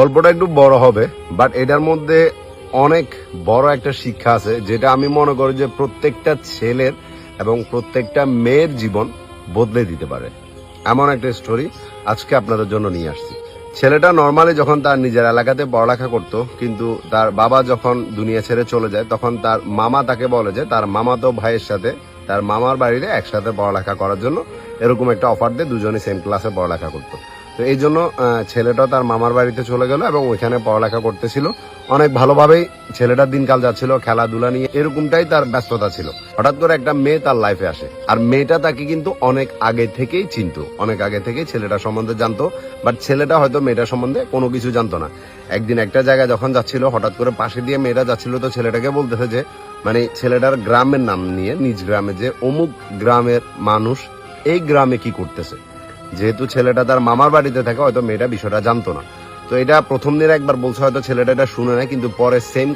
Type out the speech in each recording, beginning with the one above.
গল্পটা একটু বড় হবে বাট এটার মধ্যে অনেক বড় একটা শিক্ষা আছে, যেটা আমি মনে করি যে প্রত্যেকটা ছেলের এবং প্রত্যেকটা মেয়ের জীবন বদলে দিতে পারে। এমন একটা স্টোরি আজকে আপনাদের জন্য নিয়ে আসছি। ছেলেটা নর্মালি যখন তার নিজের এলাকাতে পড়ালেখা করত, কিন্তু তার বাবা যখন দুনিয়া ছেড়ে চলে যায়, তখন তার মামা তাকে বলে যে, তার মামাতো ভাইয়ের সাথে, তার মামার বাড়িতে একসাথে পড়ালেখা করার জন্য এরকম একটা অফার দিয়ে দুজনে সেম ক্লাসে পড়ালেখা করতো। তো এই জন্য ছেলেটা তার মামার বাড়িতে চলে গেল এবং ওইখানে পড়ালেখা করতেছিল। অনেক ভালোভাবেই ছেলেটার দিনকাল যাচ্ছিল, খেলাধুলা নিয়ে, এরকমটাই তার ব্যস্ততা ছিল। হঠাৎ করে একটা মেয়ে তার লাইফে আসে। আর মেয়েটা তাকে কিন্তু অনেক আগে থেকেই চিনতো। অনেক আগে থেকেই ছেলেটা সম্বন্ধে জানতো বাট ছেলেটা হয়তো মেয়েটা সম্বন্ধে কোনো কিছু জানতো না। একদিন একটা জায়গায় যখন যাচ্ছিল, হঠাৎ করে পাশে দিয়ে মেয়েটা যাচ্ছিল, তো ছেলেটাকে বলতেছে যে মানে ছেলেটার গ্রামের নাম নিয়ে, নিজ গ্রামে যে অমুক গ্রামের মানুষ এই গ্রামে কি করতেছে। যেহেতু ছেলেটা তার মামার বাড়িতে থাকে, হয়তো মেয়েটা বিষয়টা জানতো না। তো এটা প্রথম দিন একবার বলছে, হয়তো ছেলেটা এটা শুনে না কিন্তু পরে সেম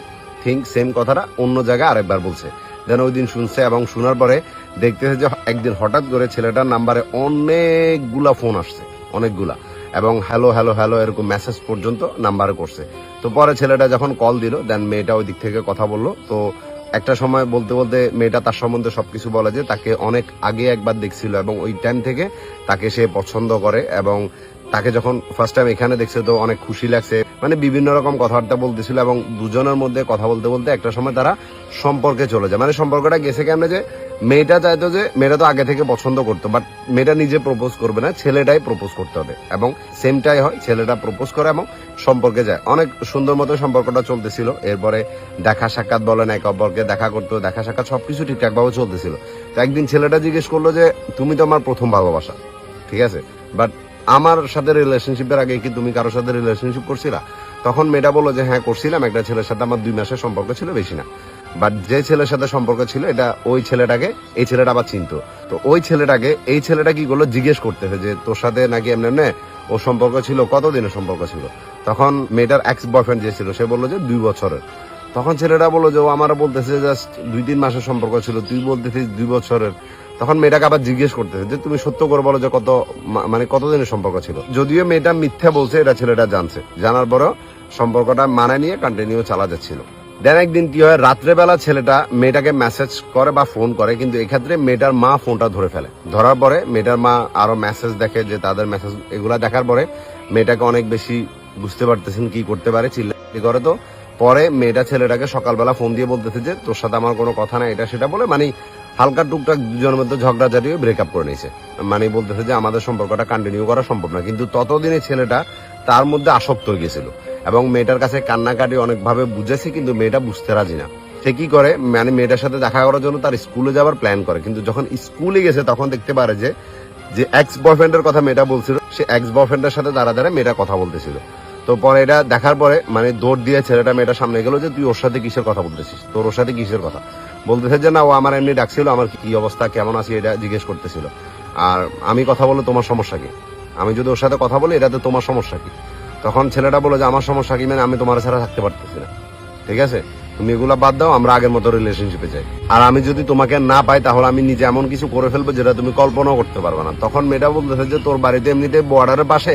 থিং সেম কথাটা অন্য জায়গায় আরেকবার বলছে। দেন ওই দিন শুনছে এবং শোনার পরে দেখতেছে যে একদিন হঠাৎ করে ছেলেটার নাম্বারে অনেকগুলা ফোন আসছে, অনেকগুলা। এবং হ্যালো হ্যালো হ্যালো এরকম মেসেজ পর্যন্ত নাম্বারে করছে। তো পরে ছেলেটা যখন কল দিল দেন মেয়েটা ওই দিক থেকে কথা বলল। তো একটা সময় বলতে বলতে মেয়েটা তার সম্বন্ধে সবকিছু বলে যে তাকে অনেক আগে একবার দেখছিল এবং ওই টাইম থেকে তাকে সে পছন্দ করে এবং তাকে যখন ফার্স্ট টাইম এখানে দেখছে তো অনেক খুশি লাগছে। মানে বিভিন্ন রকম কথাবার্তা বলতেছিল এবং দুজনের মধ্যে কথা বলতে বলতে একটা সময় তারা সম্পর্কে চলে যায়। মানে সম্পর্কটা গেছে কেমনে যে মেয়েটা চাইতো যে, মেয়েটা তো আগে থেকে পছন্দ করতো বাট মেয়েটা নিজে প্রপোজ করবে না, ছেলেটাই প্রপোজ করতে হবে। এবং সেমটাই হয়, ছেলেটা প্রপোজ করে এবং সম্পর্কে যায়। অনেক সুন্দর মতো সম্পর্কটা চলতেছিল। এরপরে দেখা সাক্ষাৎ বলেন, এক অপরকে দেখা করতো, দেখা সাক্ষাৎ সবকিছু ঠিকঠাক ভাবে চলতেছিল। তো একদিন ছেলেটা জিজ্ঞেস করল যে, তুমি তো আমার প্রথম ভালোবাসা। ঠিক আছে? বাট আমার সাথে রিলেশনশিপের আগে কি তুমি কারোর সাথে রিলেশনশিপ করছিলা? তখন মেয়েটা বলল যে হ্যাঁ করছিলাম। একটা ছেলের সাথে আমার দুই মাসের সম্পর্ক ছিল, বেশি না। বাট যে ছেলের সাথে সম্পর্ক ছিল, এটা ওই ছেলেটাকে, এই ছেলেটা আবার চিনতো। তো ওই ছেলেটাকে, এই ছেলেটা কি করল, জিজ্ঞেস করতেছে যে, তোর সাথে নাকি এমনি এমনি? ও সম্পর্ক ছিল, কতদিনের সম্পর্ক ছিল? তখন মেয়েটার এক্স বয়ফ্রেন্ড যে ছিল, সে বলল যে, দুই বছরের। তখন ছেলেটা বলল যে, ও আমার বলতেছে জাস্ট দুই তিন মাসের সম্পর্ক ছিল, তুই বলতেছিস দুই বছরের। তখন মেয়েটাকে আবার জিজ্ঞেস করতেছে যে, তুমি সত্য করে বলো যে, কত মানে কতদিনের সম্পর্ক ছিল? যদিও মেয়েটা মিথ্যা বলছে, এটা ছেলেটা জানছে। জানার পরেও সম্পর্কটা মানে নিয়ে কন্টিনিউ চালা যাচ্ছিল। দেন একদিন কি হয়, রাত্রেবেলা ছেলেটা মেয়েটাকে মেসেজ করে বা ফোন করে, কিন্তু এক্ষেত্রে মেয়েটার মা ফোনটা ধরে ফেলে। ধরার পরে মেয়েটার মা আরও মেসেজ দেখে যে তাদের মেসেজ এগুলা দেখার পরে মেয়েটাকে অনেক বেশি বুঝতে পারতেছেন কি করতে পারে, চিল্লাচিল্লি করে তো। পরে মেয়েটা ছেলেটাকে সকালবেলা ফোন দিয়ে বলতেছে যে, তোর সাথে আমার কোনো কথা নাই, এটা সেটা বলে মানে হালকা টুকটাক দুজনের মধ্যে ঝগড়া ঝাড়িয়ে ব্রেকআপ করে নিয়েছে। মানে বলতেছে যে, আমাদের সম্পর্কটা কন্টিনিউ করা সম্ভব না কিন্তু ততদিনে ছেলেটা তার মধ্যে আসক্ত হয়ে গেছিল এবং মেয়েটার কাছে কান্নাকাটি অনেকভাবে বুঝেছে, কিন্তু মেয়েটা বুঝতে রাজি না। সে কি করে? মানে মেয়েটার সাথে দেখা করার জন্য তার স্কুলে যাওয়ার প্ল্যান করে। কিন্তু যখন স্কুলে গেছে, তখন দেখতে পারে যে যে এক্স বয়ফ্রেন্ডের কথা মেয়েটা বলছিল, সে এক্স বয়ফ্রেন্ডের সাথে দাঁড়া দাঁড়া মেয়েটা কথা বলতেছিল। তো পরে এটা দেখার পরে মানে দৌড় দিয়ে ছেলেটা মেয়েটা সামনে গেল যে, তুই ওর সাথে কিসের কথা বলতেছিস? তোর ওর সাথে কিসের কথা? বলতেছে যে, না, ও আমার এমনি ডাকছিল, আমার কি অবস্থা, কেমন আছি? এটা জিজ্ঞেস করতেছিল। আর আমি কথা বলে তোমার সমস্যা কি? আমি যদি ওর সাথে কথা বলি, এটাতে তোমার সমস্যা কি? তখন ছেলেটা বলে যে, আমার সমস্যা কি? মানে আমি তোমার ছাড়া থাকতে পারতেছি না। ঠিক আছে? তুমি এগুলা বাদ দাও, আমরা আগের মতো রিলেশনশিপে যাই। আর আমি যদি তোমাকে না পাই, তাহলে আমি নিজে এমন কিছু করে ফেলব যেটা তুমি কল্পনাও করতে পারবে না। তখন মেয়েটা বলতেছে যে, তোর বাড়িতে এমনিতে বর্ডারের পাশে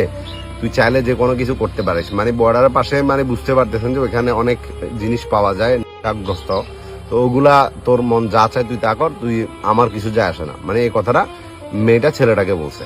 তুই চাইলে যে কোনো কিছু করতে পারিস। মানে বর্ডারের পাশে মানে বুঝতে পারতেছেন যে, ওইখানে অনেক জিনিস পাওয়া যায় টাকগ্রস্ত তো ওগুলা তোর মন যা চায় তুই তা কর, তুই আমার কিছু যায় আসে না। মানে এই কথাটা মেয়েটা ছেলেটাকে বলছে।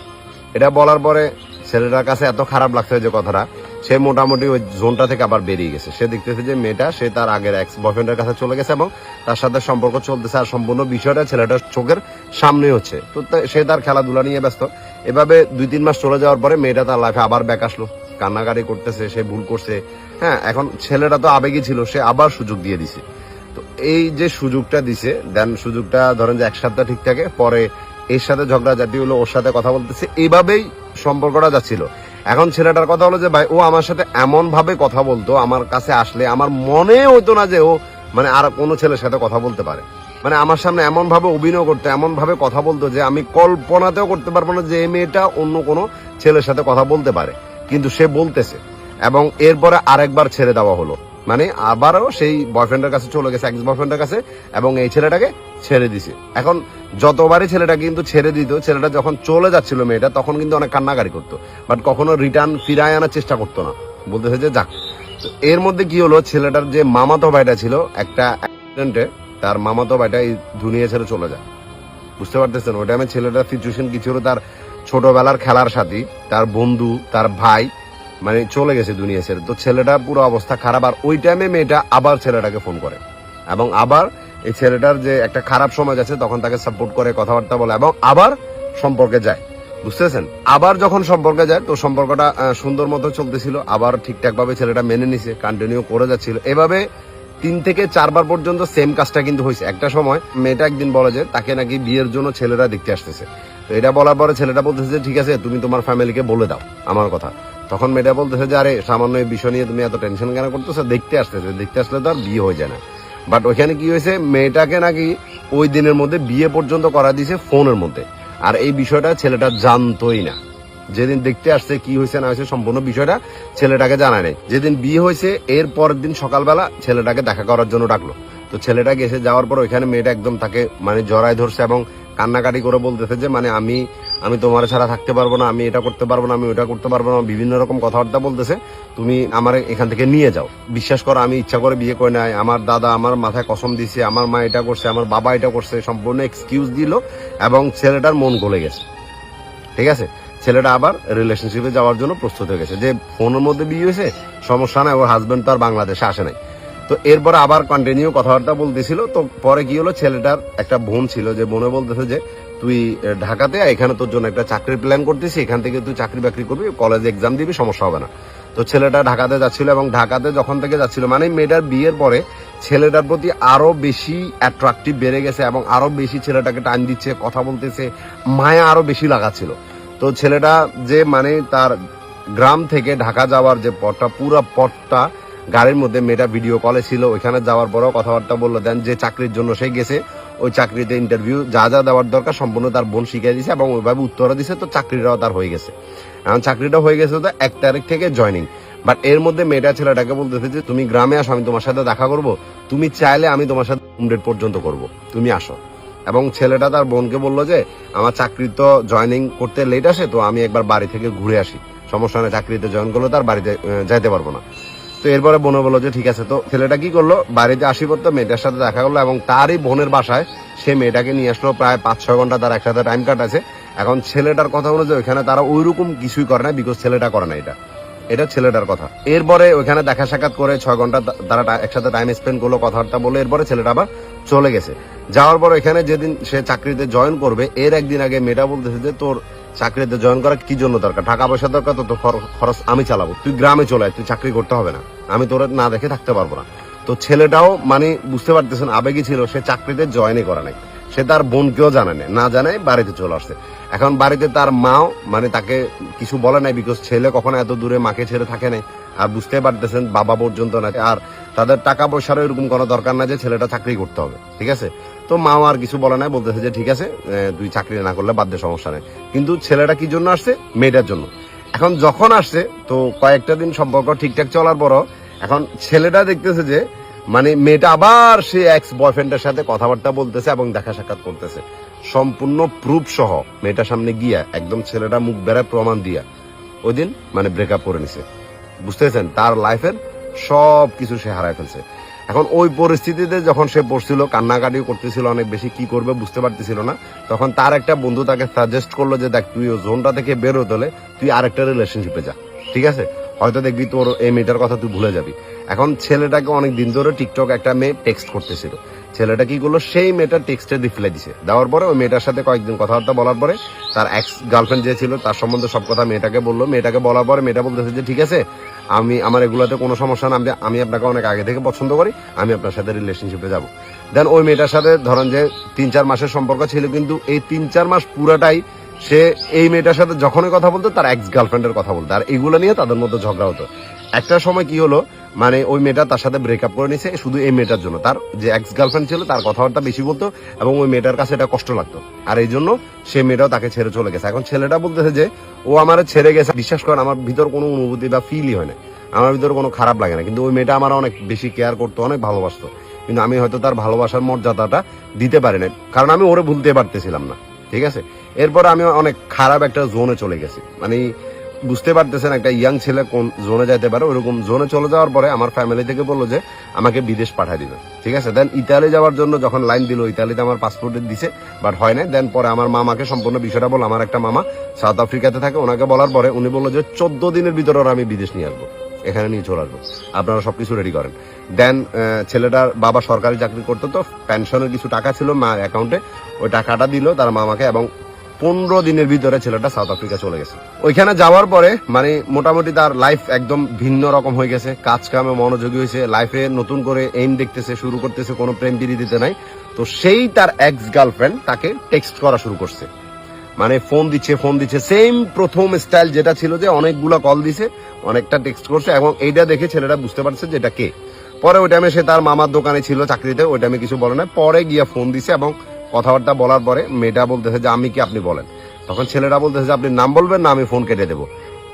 এটা বলার পরে ছেলেটার কাছে এত খারাপ লাগছে যে কথাটা সে মোটামুটি ওই জোনটা থেকে আবার বেরিয়ে গেছে। সে দেখতেছে যে মেয়েটা, সে তার আগের এক্স বয়ফ্রেন্ডের কাছে চলে গেছে এবং তার সাথে সম্পর্ক চলতেছে আর সম্পূর্ণ বিষয়টা ছেলেটার চোখের সামনে হচ্ছে। তো সে তার খেলাধুলা নিয়ে ব্যস্ত। এভাবে দুই তিন মাস চলে যাওয়ার পরে মেয়েটা তার লাইফে আবার ব্যাক আসলো। কান্নাকাটি করতেছে, সে ভুল করছে। হ্যাঁ এখন ছেলেটা তো আবেগী ছিল, সে আবার সুযোগ দিয়ে দিছে। তো এই যে সুযোগটা দিছে, দেন সুযোগটা ধরেন যে এক সপ্তাহ ঠিক থাকে, পরে এর সাথে ঝগড়া জাতি হলো, ওর সাথে কথা বলতেছে। এইভাবেই সম্পর্কটা যাচ্ছিল। এখন ছেলেটার কথা হলো যে, ভাই, ও আমার সাথে এমন ভাবে কথা বলতো, আমার কাছে আসলে আমার মনে হইতো না যে ও মানে আর কোনো ছেলের সাথে কথা বলতে পারে। মানে আমার সামনে এমন ভাবে অভিনয় করতো এমন ভাবে কথা বলতো যে, আমি কল্পনাতেও করতে পারব না যে মেয়েটা অন্য কোনো ছেলের সাথে কথা বলতে পারে। কিন্তু সে বলতেছে এবং এরপরে আরেকবার ছেড়ে দেওয়া হলো। মানে আবারও সেই বয়ফ্রেন্ডের কাছে চলে গেছে এক্স বয়ফ্রেন্ডের কাছে, এবং এই ছেলেটাকে ছেড়ে দিছে। এখন যতবারই ছেলেটা কিন্তু ছেড়ে দিত, ছেলেটা যখন চলে যাচ্ছিল মেয়েটা, তখন কিন্তু অনেক কান্নাকারি করতো। বাট কখনো রিটার্ন ফিরায় আনার চেষ্টা করতো না। বলতেছে যে, যাক। এর মধ্যে কি হলো, ছেলেটার যে মামাতো ভাইটা ছিল, একটা অ্যাক্সিডেন্টে তার মামাতো ভাইটা এই দুনিয়া ছেড়ে চলে যায়। বুঝতে পারতেছেন? ওই টাইমে ছেলেটার সিচুয়েশন কি ছিল? তার ছোটবেলার খেলার সাথী, তার বন্ধু, তার ভাই মানে চলে গেছে দুনিয়া ছেড়ে। তো ছেলেটার পুরো অবস্থা খারাপ, আর ওই টাইমে মেয়েটা আবার ছেলেটাকে ফোন করে। এবং আবার এই ছেলেটার যে একটা খারাপ সময় আছে, তখন তাকে সাপোর্ট করে, কথাবার্তা বলে এবং আবার সম্পর্কে যায়। বুঝতেছেন? আবার যখন সম্পর্কে যায়, তো সম্পর্কটা সুন্দর মতো চলতেছিল, আবার ঠিকঠাক ভাবে ছেলেটা মেনে নিছে কন্টিনিউ করে যাচ্ছিল। এভাবে তিন থেকে চারবার পর্যন্ত সেম কাজটা কিন্তু হয়েছে। একটা সময় মেয়েটা একদিন বলে যে, তাকে নাকি বিয়ের জন্য ছেলেরা দেখতে আসতেছে। তো এটা বলার পরে ছেলেটা বলতেছে ঠিক আছে, তুমি তোমার ফ্যামিলিকে বলে দাও, আমার কথা। তখন মেয়েটা বলতেছে যে, আরে, সামান্য এই বিষয় নিয়ে তুমি এত টেনশন কেন করতেছো? দেখতে আসতেছে। দেখতে আসলে তো আর বিয়ে হয়ে যায় না। বাট ওইখানে কি হয়েছে? মেয়েটাকে নাকি ওই দিনের মধ্যে বিয়ে পর্যন্ত করা দিয়েছে ফোনের মধ্যে। আর এই বিষয়টা ছেলেটা জানতোই না। যেদিন দেখতে আসছে কি হয়েছে না হয়েছে সম্পূর্ণ বিষয়টা ছেলেটাকে জানায় নাই। যেদিন বিয়ে হয়েছে, এর পরের দিন সকালবেলা ছেলেটাকে দেখা করার জন্য ডাকলো। তো ছেলেটা গেছে, যাওয়ার পর ওইখানে মেয়েটা একদম তাকে মানে জড়ায় ধরছে এবং কান্নাকাটি করে বলতেছে যে মানে আমি আমি তোমার ছাড়া থাকতে পারব না, আমি এটা করতে পারব না, আমি ওটা করতে পারব না, বিভিন্ন রকম কথাবার্তা বলতেছে। তুমি আমার এখান থেকে নিয়ে যাও। বিশ্বাস করো, আমি ইচ্ছা করে বিয়ে করে নাই। আমার দাদা আমার মাথায় কসম দিছে, আমার মা এটা করছে, আমার বাবা এটা করছে, সম্পূর্ণ এক্সকিউজ দিল এবং ছেলেটার মন গলে গেছে। ঠিক আছে? ছেলেটা আবার রিলেশনশিপে যাওয়ার জন্য প্রস্তুত হয়ে গেছে। যে ফোনের মধ্যে বিয়ে হয়েছে, সমস্যা নাই, ওর হাজবেন্ড তো আর বাংলাদেশে আসে নাই। তো এরপর আবার কন্টিনিউ কথাবার্তা বলতেছিল। তো পরে কি হলো? ছেলেটার একটা বোন ছিল যে, বোনে বলতেছে যে তুই ঢাকাতে এখানে তোর জন্য একটা চাকরির প্ল্যান করতেছি, এখান থেকে তুই চাকরি বাকরি করবি কলেজে এক্সাম দিবি, সমস্যা হবে না। তো ছেলেটা ঢাকাতে যাচ্ছিল এবং ঢাকাতে যখন থেকে যাচ্ছিল মানে মেয়েটার বিয়ের পরে ছেলেটার প্রতি আরও বেশি অ্যাট্রাকটিভ বেড়ে গেছে এবং আরও বেশি ছেলেটাকে টান দিচ্ছে, কথা বলতেছে, মায়া আরও বেশি লাগাচ্ছিল। তো ছেলেটা যে মানে তার গ্রাম থেকে ঢাকা যাওয়ার যে পথটা, পুরো পথটা, গাড়ির মধ্যে মেয়েটা ভিডিও কলে ছিল, ওইখানে যাওয়ার পরেও কথাবার্তা বলল, দেন যে চাকরির জন্য সে গেছে ওই চাকরিতে ইন্টারভিউ যা যা দেওয়ার দরকার সম্পূর্ণ তার বোন শিখিয়ে দিছে এবং ওইভাবে উত্তরও দিছে, তো চাকরিটাও তার হয়ে গেছে। এখন চাকরিটা হয়ে গেছে তো এক তারিখ থেকে জয়নিং বাট এর মধ্যে মেয়েটা, ছেলেটাকে বলতেছে যে, তুমি গ্রামে আসো, আমি তোমার সাথে দেখা করব। তুমি চাইলে আমি তোমার সাথে ডেট পর্যন্ত করব। তুমি আসো। এবং ছেলেটা তার বোনকে বলল যে, আমার চাকরি তো জয়নিং করতে লেট আসে, তো আমি একবার বাড়ি থেকে ঘুরে আসি। সমস্যা নেই চাকরিতে জয়েন করলে তার বাড়িতে যাইতে পারব না। তো এরপরে বোনে বলল যে, ঠিক আছে। তো ছেলেটা কি করল? বাড়িতে আসি পড়তো মেয়েটার সাথে দেখা করল এবং তারই বোনের বাসায় সে মেয়েটাকে নিয়ে আসলো প্রায় পাঁচ, ছয় ঘণ্টা তার একসাথে টাইম কাটাছে এখন ছেলেটার কথা অনুযায়ী ওইখানে তারা ওইরকম কিছুই করে না বিকজ ছেলেটা করে না এটা। এটা ছেলেটার কথা। এরপরে ওইখানে দেখা সাক্ষাৎ করে ছয় ঘণ্টা তারা একসাথে টাইম স্পেন্ড করল, কথাবার্তা বলে এরপরে ছেলেটা আবার চলে গেছে। যাওয়ার পর এখানে যেদিন সে চাকরিতে জয়েন করবে, এর একদিন আগে মেয়েটা বলতেছে যে, তোর চাকরিতে জয়েন করা কি জন্য দরকার? টাকা পয়সা দরকার তো খরচ আমি চালাবো। তুই গ্রামে চলে তুই চাকরি করতে হবে না। আমি তোর না দেখে থাকতে পারব না। তো ছেলেটাও মানে বুঝতে পারতেছেন, আবেগী ছিল, সে চাকরিতে জয়েনই করা নাই। সে তার বোনকেও জানে না না জানাই বাড়িতে চলে আসছে। এখন বাড়িতে তার মাও মানে তাকে কিছু বলে নাই বিকজ ছেলে কখনো এত দূরে মাকে ছেড়ে থাকে নাই। আর বুঝতে পারতেছেন বাবা পর্যন্ত না। আর তাদের টাকা পয়সারও এরকম কোনো দরকার না যে ছেলেটা চাকরি করতে হবে, ঠিক আছে? তো মাও আর কিছু বলে নাই, বলতেছে যে ঠিক আছে তুই চাকরি না করলে বাদ সমস্যা নেই। কিন্তু ছেলেটা কি জন্য আসছে? মেয়েটার জন্য। এখন যখন আসছে, তো কয়েকটা দিন সম্পর্ক ঠিকঠাক চলার পরও এখন ছেলেটা দেখতেছে যে মানে মেয়েটা আবার সে এক্স বয়ফ্রেন্ডের সাথে কথাবার্তা বলতেছে এবং দেখা সাক্ষাৎ করতেছে। সম্পূর্ণ প্রুফ সহ মেয়েটার সামনে গিয়া একদম ছেলেটা মুখ বেড়ায় প্রমাণ দিয়া ওই দিন মানে ব্রেকআপ করে নিছে। বুঝতেছেন? তার লাইফের সব কিছু সে হারায় ফেলছে। এখন ওই পরিস্থিতিতে যখন সে পড়ছিল, কান্নাকাটি করতেছিল, অনেক বেশি কি করবে বুঝতে পারতেছিল না, তখন তার একটা বন্ধু তাকে সাজেস্ট করল যে, দেখ, তুই ও জোনটা থেকে বের হতে হলে তুই আরেকটা রিলেশনশিপে যা। ঠিক আছে? হয়তো দেখবি তোর এই মেয়েটার কথা তুই ভুলে যাবি। এখন ছেলেটাকে অনেক দিন ধরে টিকটক একটা মেয়ে টেক্সট করতেছিল। ছেলেটা কি করল? সেই মেয়েটার টেক্সটে রিপ্লাই দিছে। দেওয়ার পরে ওই মেয়েটার সাথে কয়েকদিন কথাবার্তা বলার পরে তার এক্স গার্লফ্রেন্ড যে ছিল, তার সম্বন্ধে সব কথা মেয়েটাকে বলল। মেয়েটাকে বলার পরে মেয়েটা বলতেছে যে, ঠিক আছে, আমি, আমার এগুলোতে কোনো সমস্যা না। আমি- আমি আপনাকে অনেক আগে থেকে পছন্দ করি। আমি আপনার সাথে রিলেশনশিপে যাব। দেন ওই মেয়েটার সাথে ধরেন যে তিন, চার মাসের সম্পর্ক ছিল, কিন্তু এই তিন, চার মাস পুরাটাই সে এই মেয়েটার সাথে যখনই কথা বলতো, তার এক্স গার্লফ্রেন্ডের কথা বলতো। আর এগুলো নিয়ে তাদের মধ্যে ঝগড়া হতো। একটা সময় কি হলো? মানে ওই মেয়েটা তার সাথে ব্রেকআপ করে নিছে, শুধু এই মেয়েটার জন্য। তার যে এক্স গার্লফ্রেন্ড ছিল, তার কথাবার্তা বেশি বলতো এবং ওই মেয়েটার কাছে এটা কষ্ট লাগতো। আর এই জন্য সে মেয়েটাও তাকে ছেড়ে চলে গেছে। এখন ছেলেটা বলতেছে যে, ও আমার ছেড়ে গেছে। বিশ্বাস করেন, আমার ভিতর কোনো অনুভূতি বা ফিলই হয় না। আমার ভিতরে কোনো খারাপ লাগে না। কিন্তু ওই মেয়েটা আমার অনেক বেশি কেয়ার করতো, অনেক ভালোবাসতো। কিন্তু আমি হয়তো তার ভালোবাসার মর্যাদাটা দিতে পারি না কারণ আমি ওরে ভুলতে পারতেছিলাম না। ঠিক আছে? এরপর আমি অনেক খারাপ একটা জোনে চলে গেছি। মানে বুঝতে পারতেছেন একটা ইয়াং ছেলে কোন জোনে যাইতে পারে ওরকম জোনে চলে যাওয়ার পরে আমার ফ্যামিলি থেকে বলল যে, আমাকে বিদেশ পাঠিয়ে দিবে। ঠিক আছে? দেন ইতালি যাওয়ার জন্য যখন লাইন দিল ইতালিতে আমার পাসপোর্ট দিছে বাট হয় না দেন পরে আমার মামাকে সম্পূর্ণ বিষয়টা বল আমার একটা মামা সাউথ আফ্রিকাতে থাকে, ওনাকে বলার পরে উনি বলল যে, চোদ্দ দিনের ভিতরে আমি বিদেশ নিয়ে আসব। এখানে নিয়ে চলে আসব। আপনারা সবকিছু রেডি করেন। দেন ছেলেটার বাবা সরকারি চাকরি করতো তো পেনশনের কিছু টাকা ছিল মার অ্যাকাউন্টে ওই টাকাটা দিল তার মামাকে এবং পনেরো দিনের ভিতরে ছেলেটা সাউথ আফ্রিকা চলে গেছে। ওইখানে যাওয়ার পরে মানে মোটামুটি তার লাইফ একদম ভিন্ন রকম হয়ে গেছে। কাজ কামে মনোযোগী হয়েছে লাইফে নতুন করে এইম দেখতেছে, শুরু করতেছে, কোনো প্রেম পিড়ি দিতে নাই। তো সেই তার এক্স গার্লফ্রেন্ড তাকে টেক্সট করা শুরু করছে। মানে ফোন দিচ্ছে ফোন দিচ্ছে। সেম প্রথম স্টাইল যেটা ছিল যে অনেকগুলো কল দিছে, অনেকটা টেক্সট করছে এবং এইটা দেখে ছেলেটা বুঝতে পারছে যে এটা কে। পরে ওই টাইমে সে তার মামার দোকানে ছিল চাকরিতে, ওই টাইমে কিছু বলে না পরে গিয়ে ফোন দিছে এবং কথাবার্তা বলার পরে মেয়েটা বলতেছে যে, আমি কি আপনি বলেন? তখন ছেলেটা বলতেছে যে, আপনি নাম বলবেন না, আমি ফোন কেটে দেবো।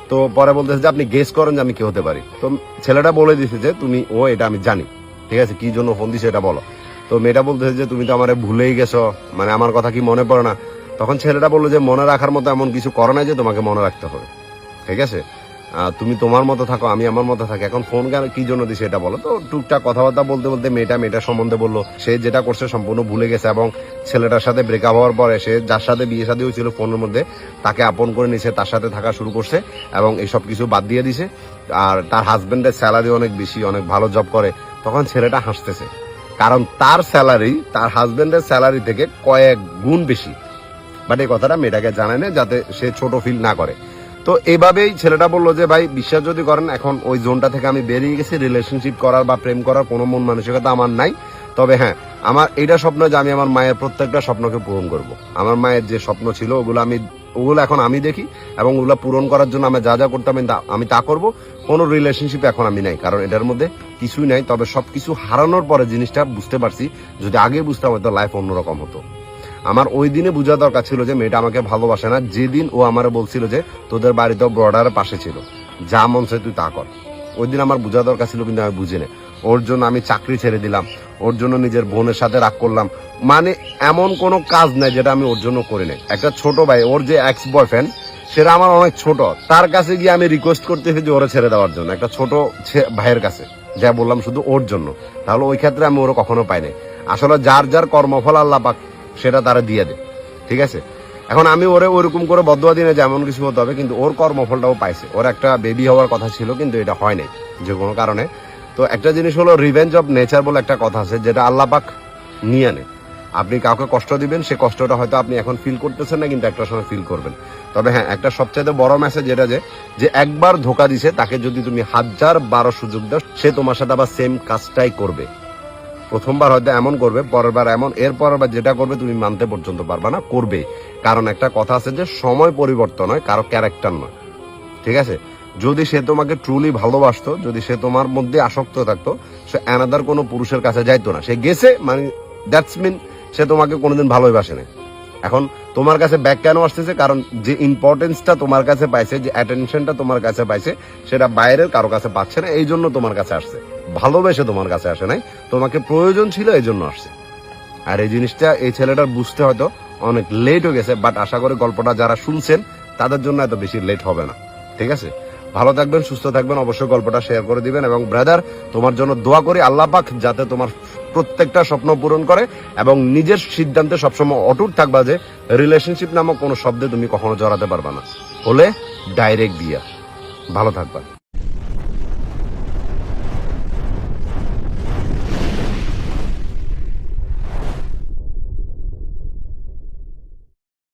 তো পরে বলতেছে যে, আপনি গেস করেন যে, আমি কি হতে পারি? তো ছেলেটা বলে দিছে যে, তুমি, ও, এটা আমি জানি। ঠিক আছে? কি জন্য ফোন দিছে এটা বলো। তো মেয়েটা বলতেছে যে, তুমি তো আমার ভুলেই গেছো। মানে আমার কথা কি মনে পড়ে না? তখন ছেলেটা বলল যে, মনে রাখার মতো এমন কিছু করে না যে, তোমাকে মনে রাখতে হবে। ঠিক আছে? তুমি তোমার মতো থাকো, আমি আমার মতো থাকি। এখন ফোন কেন, কি জন্য দিছে এটা বলো তো? টুকটাক কথাবার্তা বলতে বলতে মেয়েটা, মেয়েটার সম্বন্ধে বলল। সে যেটা করছে সম্পূর্ণ ভুলে গেছে এবং ছেলেটার সাথে ব্রেকআপ হওয়ার পরে সে যার সাথে বিয়ে শাদী হয়েছিল ফোনের মধ্যে, তাকে আপন করে নিছে, তার সাথে থাকা শুরু করছে এবং এইসব কিছু বাদ দিয়ে দিছে। আর তার হাজবেন্ডের স্যালারি অনেক বেশি, অনেক ভালো জব করে। তখন ছেলেটা হাসতেছে। কারণ তার স্যালারি তার হাজবেন্ডের স্যালারি থেকে কয়েক গুণ বেশি। বাট এই কথাটা মেয়েটাকে জানায় না যাতে সে ছোট ফিল না করে। তো এভাবেই ছেলেটা বলল যে, ভাই, বিশ্বাস যদি করেন, এখন ওই জোনটা থেকে আমি বেরিয়ে গেছি। রিলেশনশিপ করার বা প্রেম করার কোনো মন মানসিকতা আমার নাই। তবে হ্যাঁ আমার এটা স্বপ্ন যে, আমি আমার মায়ের প্রত্যেকটা স্বপ্নকে পূরণ করব। আমার মায়ের যে স্বপ্ন ছিল, ওগুলো আমি, ওগুলো এখন আমি দেখি এবং ওগুলো পূরণ করার জন্য আমি যা যা করতাম আমি তা- আমি তা করব। কোনো রিলেশনশিপ এখন আমি নাই, কারণ এটার মধ্যে কিছুই নাই। তবে সবকিছু হারানোর পরে জিনিসটা বুঝতে পারছি। যদি আগে বুঝতাম, হয়তো লাইফ অন্যরকম হতো। আমার ওই দিনে বোঝা দরকার ছিল যে মেয়েটা আমাকে ভালোবাসে না। যেদিন ও আমার বলছিল যে তোদের বাড়িতে বর্ডারের পাশে ছিল, যা মন চায় তুই তা কর। ওই দিন আমার বোঝা দরকার ছিল কিন্তু আমি বুঝি না ওর জন্য আমি চাকরি ছেড়ে দিলাম, ওর জন্য নিজের বোনের সাথে রাগ করলাম। মানে এমন কোনো কাজ নাই যেটা আমি ওর জন্য করি নাই একটা ছোট ভাই, ওর যে এক্স বয়ফ্রেন্ড সেটা আমার অনেক ছোট। তার কাছে গিয়ে আমি রিকোয়েস্ট করতেছি যে ওরা ছেড়ে দেওয়ার জন্য, একটা ছোট ভাইয়ের কাছে। যা বললাম শুধু ওর জন্য। তাহলে ওই ক্ষেত্রে আমি ওরা কখনো পাই নাই আসলে যার যার কর্মফল আল্লাহ পাক সেটা তারা দিয়ে দেয় ঠিক আছে? এখন আমি ওরে ওরকম করে বদুয়া দিনে যে এমন কিছু হতে হবে, কিন্তু ওর কর্মফলটাও পাইছে। ওর একটা বেবি হওয়ার কথা ছিল, কিন্তু এটা হয় নাই, যে কোনো কারণে। তো একটা জিনিস হলো রিভেঞ্জ অফ নেচার বলে একটা কথা আছে, যেটা আল্লাহ পাক নিয়ে নেয় আপনি কাউকে কষ্ট দিবেন, সে কষ্টটা হয়তো আপনি এখন ফিল করতেছেন না, কিন্তু একটা সময় ফিল করবেন। তবে হ্যাঁ একটা সবচেয়ে বড় মেসেজ যেটা যে যে একবার ধোকা দিছে, তাকে যদি তুমি হাজার বারো সুযোগ দাও, সে তোমার সাথে আবার সেম কাজটাই করবে। প্রথমবার হয়তো এমন করবে পরের বার এমন এর পরের বার যেটা করবে তুমি মানতে পর্যন্ত পারবা না করবে কারণ একটা কথা আছে যে, সময় পরিবর্তন হয়, কারও ক্যারেক্টার নয়। ঠিক আছে? যদি সে তোমাকে ট্রুলি ভালোবাসতো, যদি সে তোমার মধ্যে আসক্ত থাকতো, সে অ্যানাদার কোনো পুরুষের কাছে যাইতো না। সে গেছে মানে দ্যাটস মিন সে তোমাকে কোনোদিন ভালোই বাসে না এখন তোমার কাছে ব্যাক কেন আসতেছে? কারণ যে ইম্পর্টেন্সটা তোমার কাছে পাইছে, যে অ্যাটেনশনটা তোমার কাছে পাইছে, সেটা বাইরের কারও কাছে পাচ্ছে না, এই জন্য তোমার কাছে আসছে। ভালোবেসে তোমার কাছে আসে নাই, তোমাকে প্রয়োজন ছিল এই জন্য আসছে। আর এই জিনিসটা এই ছেলেটার বুঝতে হয়তো অনেক লেট হয়ে গেছে বাট আশা করি গল্পটা যারা শুনছেন, তাদের জন্য এত বেশি লেট হবে না। ঠিক আছে? ভালো থাকবেন, সুস্থ থাকবেন, অবশ্যই গল্পটা শেয়ার করে দিবেন, এবং ব্রাদার তোমার জন্য দোয়া করি, আল্লাহ পাক যাতে তোমার প্রত্যেকটা স্বপ্ন পূরণ করে এবং নিজের সিদ্ধান্তে সবসময় অটুট থাকবা যে রিলেশনশিপ নামক কোনো শব্দে তুমি কখনো জড়াতে পারবা না। হলে ডাইরেক্ট দিয়া ভালো থাকবা।